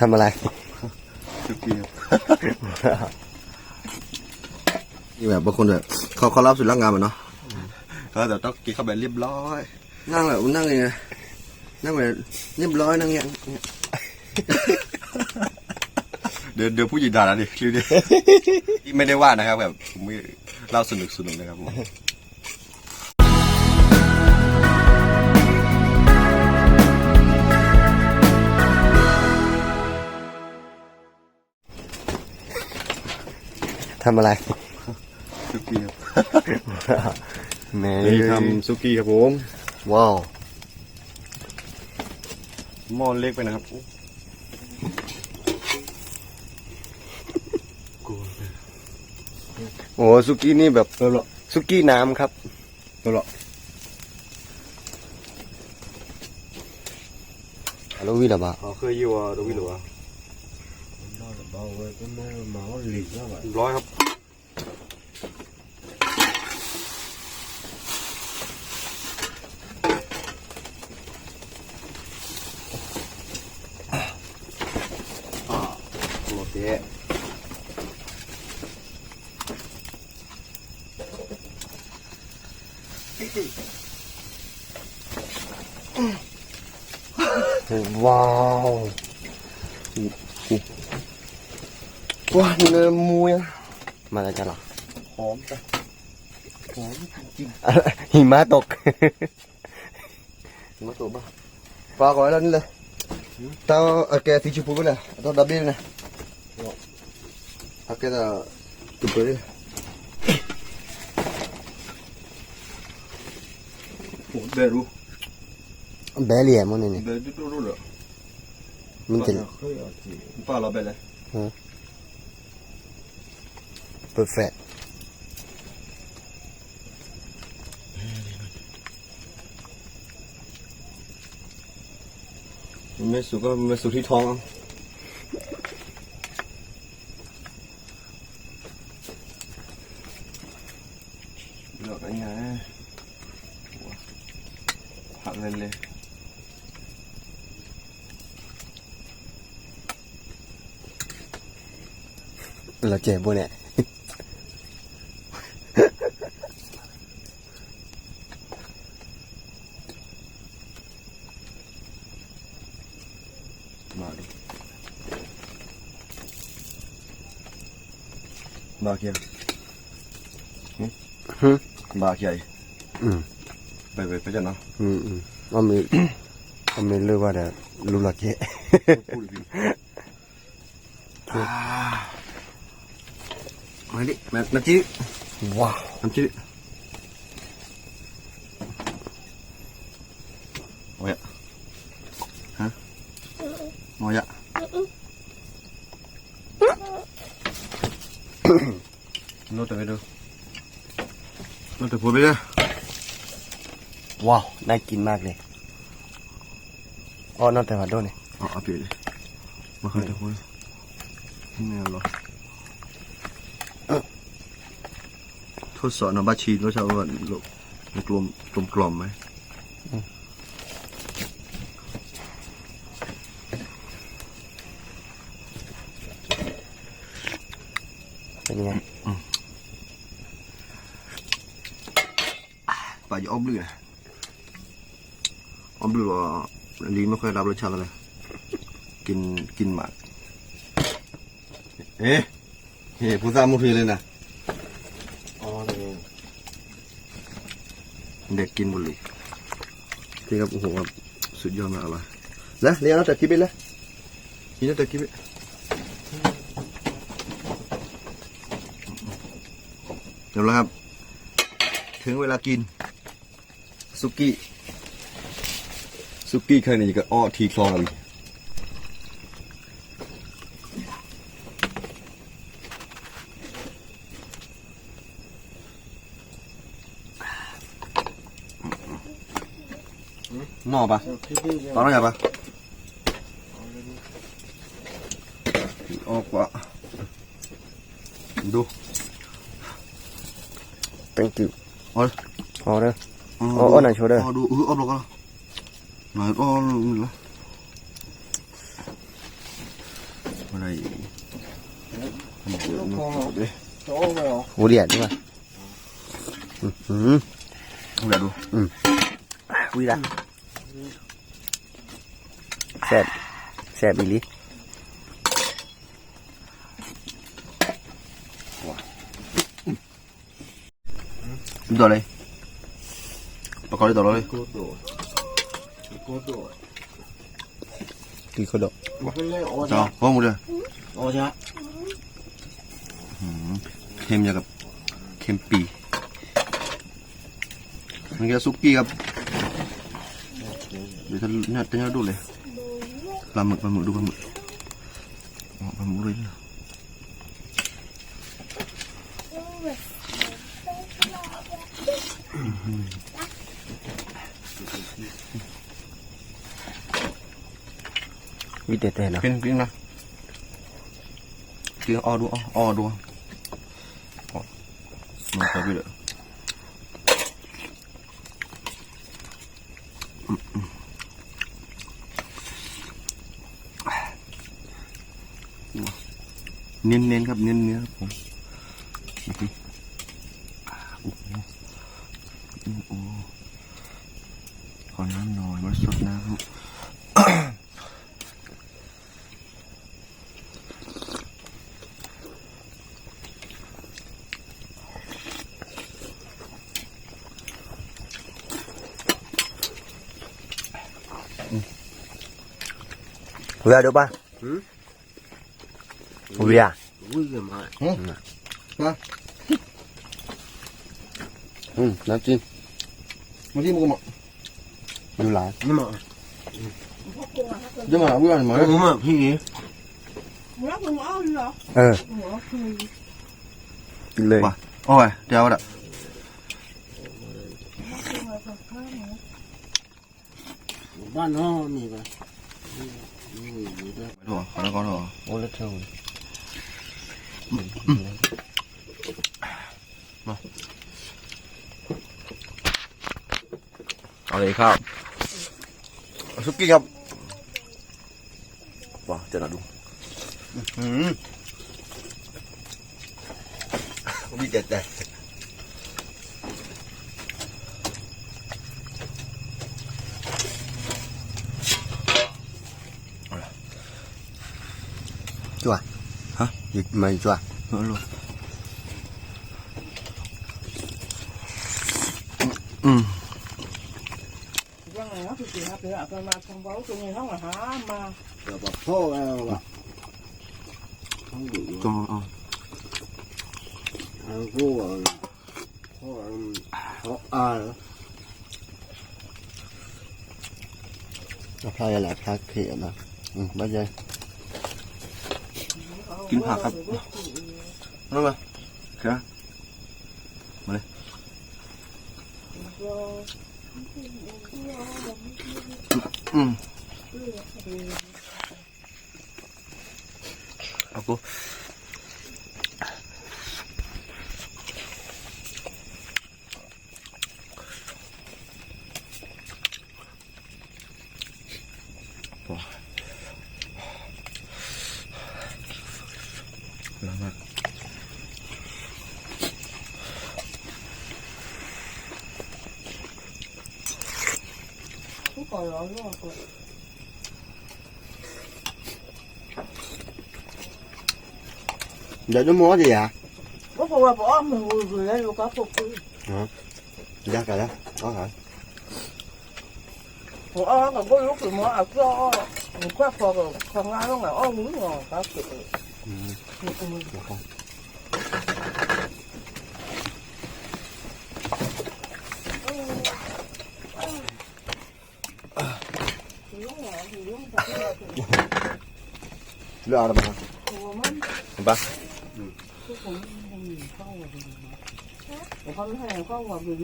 ทำอะไรสุกี้นี่แบบบางคนแบบเขาเขารับสุดร่างงานมันเนาะเออแต่ต้องกินข้าวแบบเรียบร้อย นั่งแบบนั่งยังไงนั่งแบบเรียบร้อยนั่งเงี้ยเดี๋ยวเดี๋ยวผู้หญิงด่านะดิคลิปนี้ไม่ได้ว่านะครับแบบผมไม่เล่าสนุกสนุกนะครับผม ทำอะไรสุกี้แม่นี่ทำสุกี้ครับผมว้าวหม้อเล็กไปนะครับโอ้สุกี้นี่แบบเออหรอสุกี้น้ำครับเออหรอฮัลโหลวิลาบะเคยอยู่อะดวิ หรือวะร้อยครับโอเคว้าว ว้าวเนื้อมูยมาแล้วจ้ะเหรอหอมจ้ะหอมจริงหิมะตกมาตัวบ้าปลาก่อนแล้วนี่เลยตาอาแกติชิปุไปเลยตาดับเบิ้ลนะอาแกตาตุบไปเลยโอ้เบรูแบเลียมันนี่เบรูดูดูเลยมันจะปลาเราไปเลย เปอร์เฟกไม่สุกก็ไม่สุกที่ท้องเลือกอะไรไงผักเลยเลยเราเจ็บบ่เนี่ย มาดิ บาเกียฮึบาเกียอืมไปไปไปจันเนาะ อืมอืมว่ามี ว่ามีเรื่องว่าเดี๋ยวรู้หลักเยอะ พูดดิมาดิมาน้ำจิ้ม ว้าว น้ำจิ้มโอ้ยฮะโอ้ย โน้ตไปดูโน้ตพูดไปเลยว้าวน่ากินมากเลยอ๋อนอกแต่ว่าโดนเนี่ยอ๋อเอาไปเลยมาเคยจะพูดไม่เอาหรอทดสอบนะบัชชีรสชาติว่าลูกมันกลมกลมกล่อมไหม เป็นไงปลาจะอ้อมเรืออ้อมเรือลิ้นไม่ค่อยรับรสชาติอะไรกินกินหมากเอ๊ะเฮ้ผู้สาวมุทีเลยนะอ๋อเลยเด็กกินบุหรี่ที่ครับโอ้โหครับสุดยอดมากเลยแล้วเรียนเอาแต่คิดไปเลยนี่เอาแต่คิดไป ดี๋ยวแล้วครับ ถึงเวลากินสุกี้สุกี้เคยนี่ก็อ้อทีคลองเลยนอปะตอนนั้นไงปะออกปะดู thank you อ๋ออ๋อเด้อ อ๋ออ๋อไหนโชว์ด้วยอ๋อดูเออเอาลงก็ไหนอ๋อนี่ละอะไรลูกคอโจ้ไปเหรอหูเดียดด้วยอืมเดี๋ยวดูวิละแซ่บแซ่บอีหลี ตัวอะไรประกอบด้วยตัวอะไรโกโต้โกโต้กินโคโดะมันเป็นเรื่องโอ้จ้าจ้าพ่อมึงเลยโอ้จ้าเค็มอย่างกับเค็มปีมันก็ซุกี้ครับเดี๋ยวจะเนี่ยจะเนี่ยดูเลยปลาหมึกปลาหมึกดูปลาหมึกอ๋อปลาหมึกเลย วิเตแต่เนาะกินกินนะกินอ้อดูอ้ออ้อดูอ๋อมันจะไปเลยเน้นเน้นๆครับเน้นเนื้อครับผมโอ้โหโอ้โหขอน้ำหน่อยมาสดน้ำ เวียดูป่ะเวียวิ่งมาอืมน้ำจิ้มมาที่มึงมาดูหลายนี่มาจะมาวิ่งมาผมมาพี่รักมึงเอาเหรอเออ หัวคือ กินเลย โอ้ยเดี๋ยวละ บ้านน้องนี่ไป ไปถั่วขอแล้วก็ถั่ว โอ้เลือดเท่า เอาเลยครับซุกี้ครับว้าจะน่าดูอืมมีเด็ดแต่ จั่ว ฮะหยิบไม่จั่วเออลูกอืมยังไงน ะคือสิครับเดี๋ยวเอามาทำเบาตรงนี้ห้องอาหารมา เดี๋ยวบอกพ่อแล้วว่าต้องดู จงเอา เอากูว่าพ่อเขาอ่าน พลายอะไรพลายเขียนนะอืมไม่ใช่ กินผักครับนั่นมาครับอืมเอากู องร้องคนเดี๋ยวจะมัว gì à ก็เพราะว่าบอกมึงรู้เลยลูกก็พวกคือ chắc rồi đó có hả ผมเอากับพวกลูกคือหมอเอาก็ผมก็พ อกับทำงานต้องแบบอ้อมมือห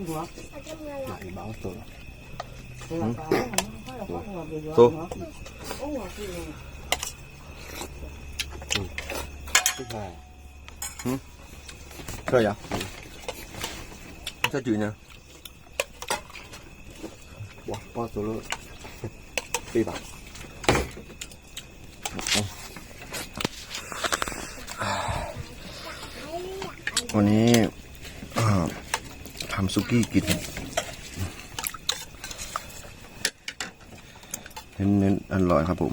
ง สี่บาทวันนี้ทำซุกี้กินเน้นๆอร่อยครับผม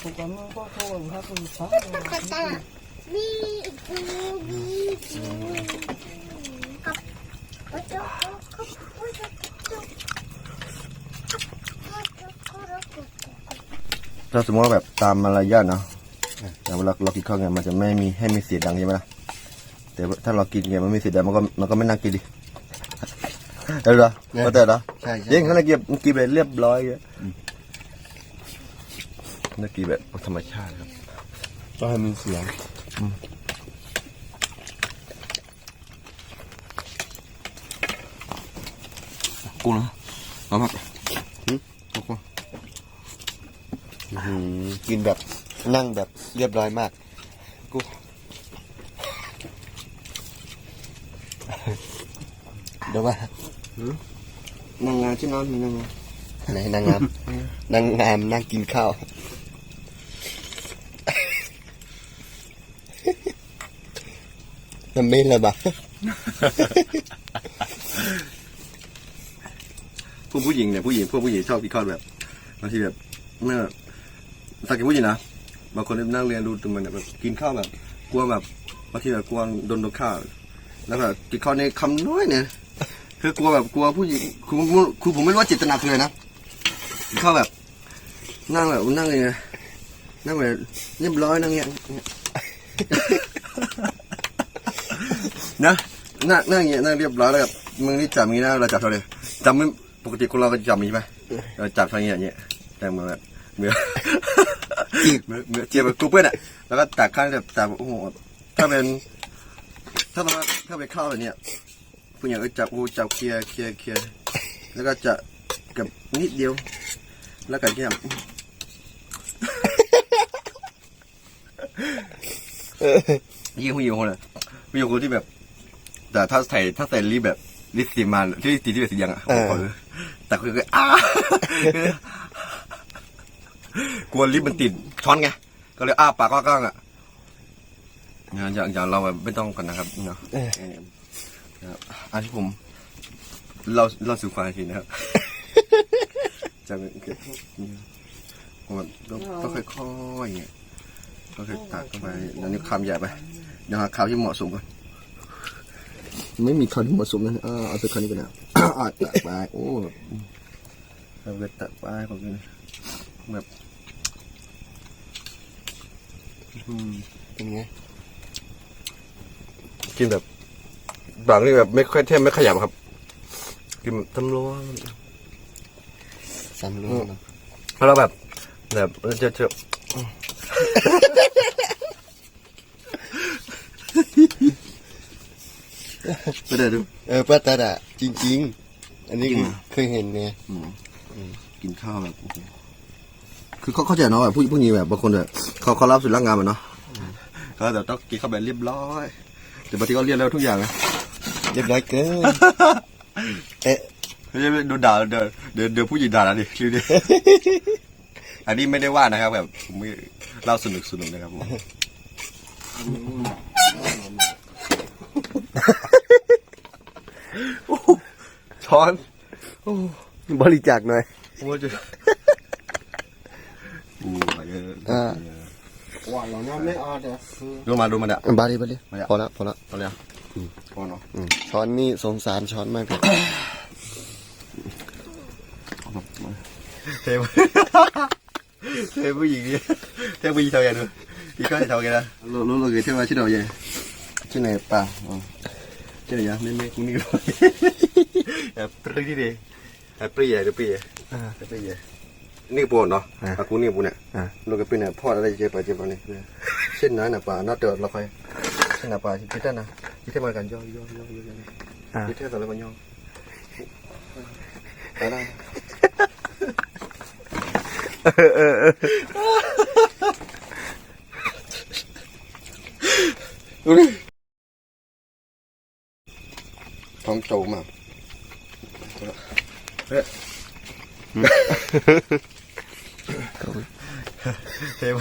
ผมก็ไม่ก็โทษครับคุณฟ้ ถ้าสมมติว่าแบบตามมารยาทเนาะแต่เวลาเรากินข้าวไงมันจะไม่มีให้มีเสียงดังใช่ไหมล่ะแต่ว่าถ้าเรากินไงมันไม่มีเสียงดังมันก็มันก็ไม่น่ากินดิเออเหรอเข้าใจเหรอใช่ใช่ยิ่งนั่นแหละกินกินแบบเรียบร้อยอะน่ากินแบบธรรมชาติครับต้องให้มีเสียงกูนะเอามาหึเอากู อื้อหือ กินแบบนั่งแบบเรียบร้อยมากกูเดี๋ยวมานางงามที่นอนมีนางงามไหนนางงามนางงามนั่งกินข้าวมันไม่ระบาดพวกผู้หญิงเนี่ยผู้หญิงพวกผู้หญิงชอบกินข้าวแบบบางทีแบบเมื่อ สักกี่ผู้หญิงนะบางคนนั่งเรียนดูตรงมันเนี่ยแบบกินข้าวแบบกลัวแบบบางทีแบบกลัวโดนโดนข้าวแล้วแบบกินข้าวในคำน้อยเนี่ยคือกลัวแบบกลัวผู้หญิงคือผมคือผมไม่รู้ว่าเจตนาคืออะไรนะกินข้าวแบบ นั่งแบบนั่งเลยนะนั่งแบบเรียบร้อยนั่งเงี้ยนะนั่งนั่งอย่างเงี้ยนั่งเรียบร้อยแล้วแบบมึงนี่จับมีนะเราจับเท่าไหร่จับไม่ปกติคนเราก็จะจับมีไหมเราจับทางเงี้ยอย่างเงี้ยแต่เหมือนแบบเหมือน เหมือนเหมือนเจียบแบบกูเพื่อนอะแล้วก็ตักข้างแบบจับโอ้โหถ้าเป็น ถ้าเราถ้าไปเข้าแบบเนี้ยผู้หญิงก็จับกูจับเคลียร์เคลียร์เคลียร์แล้วก็จะกับนิดเดียว แล้วก็เงี้ยยิ่งผู้หญิงคนน่ะผู้หญิงคนที่แบบ แต่ถ้าใส่ถ้าใส่ลิปแบบลิปสีมาที่สีที่แบบสียังอะเออขอเลยแต่คือก็อ้า กลัวลิปมันติดช้อนไง ก็เลยอ้าปากก้างๆอะอย่างอย่างอย่างเราแบบไม่ต้องกันนะครับเนาะเออนะครับอันที่ผมเราเราสู่ความจริงนะครับจะเป็นคือผมแบบต้องต้องค่อยๆอย่างเงี้ยต้องค่อยๆตักเข้าไปแล้วนี่คำใหญ่ไปเดี๋ยวหาคำที่เหมาะสมก่อนไม่มีคำที่เหมาะสมนะอ่าเอาตัวคำนี้กันนะอ่าตักไปโอ้เราก็ตักไปผมกินแบบอืม เป็นไงกินแบบบางนี่แบบไม่ค่อยเทมไม่ขยับครับ กินแบบทำร้อนสำรวมเนอะแล้วแบบแบบเจะเจะไปเดี๋ยวดูเออป้าตาดะจริง ๆ อันนี้จริงเหรอเคยเห็นไงกินข้าวแบบโอ้โห คือเขาเข้าใจเนาะแบบผู้ผู้หญิงแบบบางคนแบบเขาเขารับสุดร่างงานมันเนาะเขาแต่ต้องกินข้าวแบบเรียบร้อยแต่บางทีก็เรียบร้อยทุกอย่างนะเรียบร้อยเกินเอ๊ะไม่ใช่โดนด่าเดี๋ยวเดี๋ยวเดี๋ยวผู้หญิงด่านะดิรีบดิอันนี้ไม่ได้ว่านะครับ แบบผมไม่เล่าสนุกสนุกนะครับผมช้อนบริจาคหน่อย โอ้จะอู้ยเยอะ อ่า ว่าเราเนี่ยไม่เอาแต่ดูมาดูมาเนี่ยบาลีบาลีไม่อะพอละพอละตอนเนี้ยพอเนาะอืมช้อนนี่สงสารช้อนมากเลยเทปเทปผู้หญิงนี่เทปผู้หญิงเท่าไหร่ดูอีกก็เท่าไหร่นะรู้รู้รู้เทปว่าชื่ออะไรชื่อไหนป่ะอ๋อชื่อไหนยังไม่ไม่กูนี่ก็แอบปรีที่ดีแอบปรีใหญ่หรือปรีใหญ่แอบปรีใหญ่ นี่ปวดเนาะอากูนี่ปูเนี่ยลูกก็เป็นเนี่ยพ่ออะไรเจ็บไปเจ็บไปเนี่ยเช่นนั้นนะป่ะน่าเดือดเราไปเช่นน่ะป่ะที่ท่านนะที่ท่านมากันย่อย่อย่อย่อที่ท่านอะไรมันย่ออะไร ดูดิท้องโตมากเฮ้ย เฮ้ย